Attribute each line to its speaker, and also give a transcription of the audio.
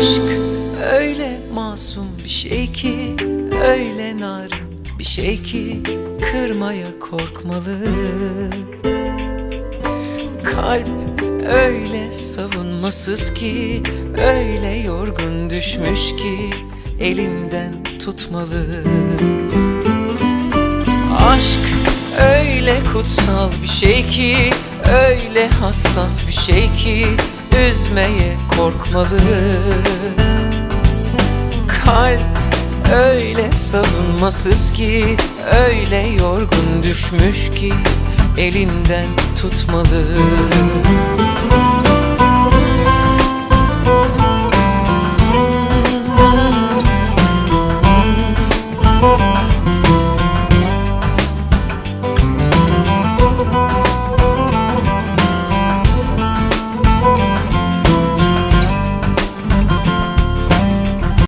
Speaker 1: Aşk öyle masum bir şey ki Öyle narin bir şey ki Kırmaya korkmalı. Kalp öyle savunmasız ki Öyle yorgun düşmüş ki Elinden tutmalı. Aşk öyle kutsal bir şey ki Öyle hassas bir şey ki Üzmeye korkmalı. Kalp öyle savunmasız ki Öyle yorgun düşmüş ki Elinden tutmalı